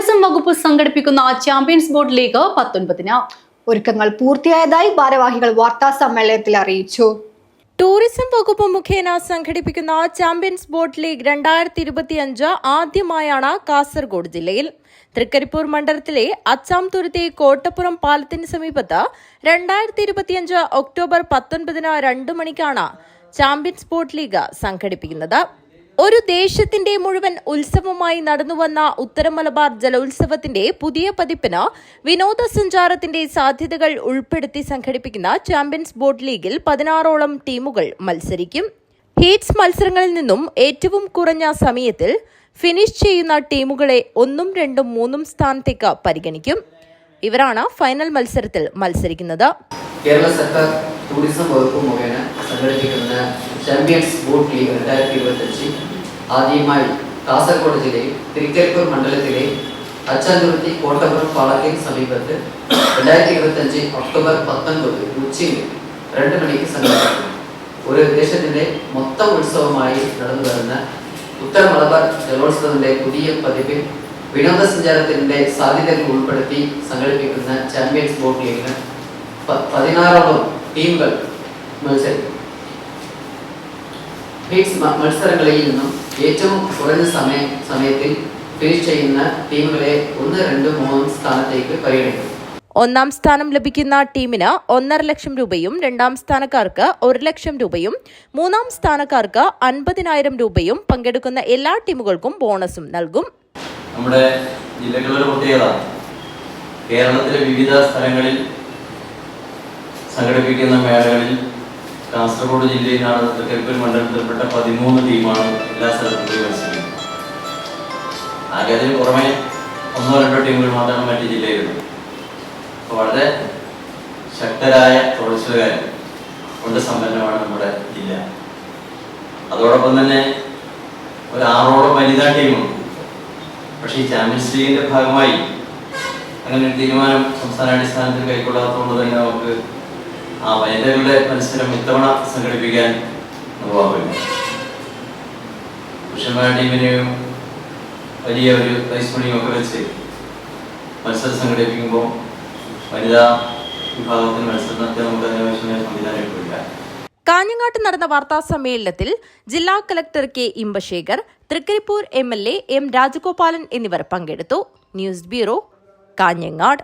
Tourism വകുപ്പ് സംഘടിപ്പിക്കുന്ന champions boat league പത്തൊൻപതിന്. ഒരുക്കങ്ങൾ പൂർത്തിയായതായി ഭാരവാഹികൾ വാർത്താ സമ്മേളനത്തിൽ അറിയിച്ചു. ടൂറിസം വകുപ്പ് മുഖേന സംഘടിപ്പിക്കുന്ന ചാമ്പ്യൻസ് ബോട്ട് ലീഗ് രണ്ടായിരത്തി ഇരുപത്തിയഞ്ച് ആദ്യമായാണ് കാസർഗോഡ് ജില്ലയിൽ. തൃക്കരിപ്പൂർ മണ്ഡലത്തിലെ അച്ചാംതുരുത്തി കോട്ടപ്പുറം പാലത്തിന് സമീപത്ത് രണ്ടായിരത്തി ഇരുപത്തിയഞ്ച് ഒക്ടോബർ പത്തൊൻപതിന് രണ്ടു മണിക്കാണ് ചാമ്പ്യൻസ് ബോട്ട് ലീഗ് സംഘടിപ്പിക്കുന്നത്. ഒരു ദേശത്തിന്റെ മുഴുവൻ ഉത്സവമായി നടന്നുവന്ന ഉത്തര മലബാർ ജലോത്സവത്തിന്റെ പുതിയ പതിപ്പിന് വിനോദസഞ്ചാരത്തിന്റെ സാധ്യതകൾ ഉൾപ്പെടുത്തി സംഘടിപ്പിക്കുന്ന ചാമ്പ്യൻസ് ബോട്ട് ലീഗിൽ പതിനാറോളം ടീമുകൾ മത്സരിക്കും. ഹീറ്റ്സ് മത്സരങ്ങളിൽ നിന്നും ഏറ്റവും കുറഞ്ഞ സമയത്തിൽ ഫിനിഷ് ചെയ്യുന്ന ടീമുകളെ ഒന്നും രണ്ടും മൂന്നും സ്ഥാനത്തേക്ക് പരിഗണിക്കും. ഇവരാണ് ഫൈനൽ മത്സരത്തിൽ മത്സരിക്കുന്നത്. കേരള സർക്കാർ ടൂറിസം വകുപ്പ് മുഖേന സംഘടിപ്പിക്കുന്ന ചാമ്പ്യൻസ് ബോട്ട് ലീഗ് രണ്ടായിരത്തി ഇരുപത്തഞ്ച്. ആദ്യമായി കാസർഗോഡ് ജില്ലയിൽ തിരുക്കരിപ്പൂർ മണ്ഡലത്തിലെ അച്ചാന്തുരുത്തി കോട്ടപുരം പാളത്തിൽ സമീപത്ത് രണ്ടായിരത്തി ഇരുപത്തഞ്ച് ഒക്ടോബർ പത്തൊൻപത് ഉച്ചയിൽ രണ്ട് മണിക്ക് സംഘടിപ്പിക്കും ഒരു ദേശത്തിന്റെ മൊത്തം ഉത്സവമായി നടന്നു വരുന്ന ഉത്തര മലബാർ ജലോത്സവത്തിന്റെ പുതിയ പതിപ്പിൽ വിനോദസഞ്ചാരത്തിന്റെ സാധ്യതകൾ ഉൾപ്പെടുത്തി സംഘടിപ്പിക്കുന്ന ചാമ്പ്യൻസ് ബോട്ട് ലീഗിന് പതിനാറോളം ടീമുകൾ മത്സരിക്കും. ഹീറ്റ്സ് മ- മത്സരങ്ങളിൽ നിന്നും ഏറ്റവും കുറഞ്ഞ സമയ സമയത്തിൽ ഫിനിഷ് ചെയ്യുന്ന ടീമുകളെ ഒന്ന് രണ്ട് മൂന്ന് സ്ഥാനത്തേക്ക് പരിഗണിക്കും. ഒന്നാം സ്ഥാനം ലഭിക്കുന്ന ടീമിന് ഒന്നര ലക്ഷം രൂപയും രണ്ടാം സ്ഥാനക്കാർക്ക് ഒരു ലക്ഷം രൂപയും മൂന്നാം സ്ഥാനക്കാർക്ക് അൻപതിനായിരം രൂപയും പങ്കെടുക്കുന്ന എല്ലാ ടീമുകൾക്കും ബോണസും നൽകും. നമ്മുടെ ജില്ലകളുടെ പ്രത്യേകത കേരളത്തിലെ വിവിധ സ്ഥലങ്ങളിൽ സംഘടിപ്പിക്കുന്ന മേളകളിൽ കാസർഗോഡ് ജില്ലയിലാണ് തൃക്കരിപ്പൂർ മണ്ഡലത്തിൽപ്പെട്ട പതിമൂന്ന് ടീമാണ് എല്ലാ സ്ഥലത്തും മത്സരിക്കുന്നത്. ആകെ അതിന് പുറമെ ഒന്നോ രണ്ടോ ടീമുകൾ മാത്രമാണ് മറ്റ് ജില്ലയിലുള്ളത് അപ്പോൾ വളരെ ശക്തരായ തൊഴിൽസുകാർ കൊണ്ട് സമ്പന്നമാണ് നമ്മുടെ ജില്ല. അതോടൊപ്പം തന്നെ ഒരു ആറോളം വനിതാ ടീമുണ്ട് പക്ഷേ ഈ ചാമ്പ്യൻസ് ലീഗിന്റെ ഭാഗമായി അങ്ങനെ ഒരു തീരുമാനം സംസ്ഥാന അടിസ്ഥാനത്തിൽ കൈക്കൊള്ളാത്തതുകൊണ്ട് തന്നെ നമുക്ക് ആ വനിതകളുടെ മത്സരം ഇത്തവണ സംഘടിപ്പിക്കാൻ നിർവാഹമില്ല പുരുഷന്മാരുടെ ടീമിനെയും വലിയ ഒരു പ്രൈസ് മണിയും ഒക്കെ വെച്ച് മത്സരം സംഘടിപ്പിക്കുമ്പോൾ വനിതാ വിഭാഗത്തിന് മത്സരം നടത്തിയാൽ നമുക്ക് അതിനാവശ്യമായ സംവിധാനം ഇട്ടില്ല കാഞ്ഞങ്ങാട്ട് നടന്ന വാർത്താ സമ്മേളനത്തിൽ ജില്ലാ collector K Imbasekhar Thrikaripur M L A M Rajagopalan എന്നിവർ പങ്കെടുത്തു. News bureau Kanhangad.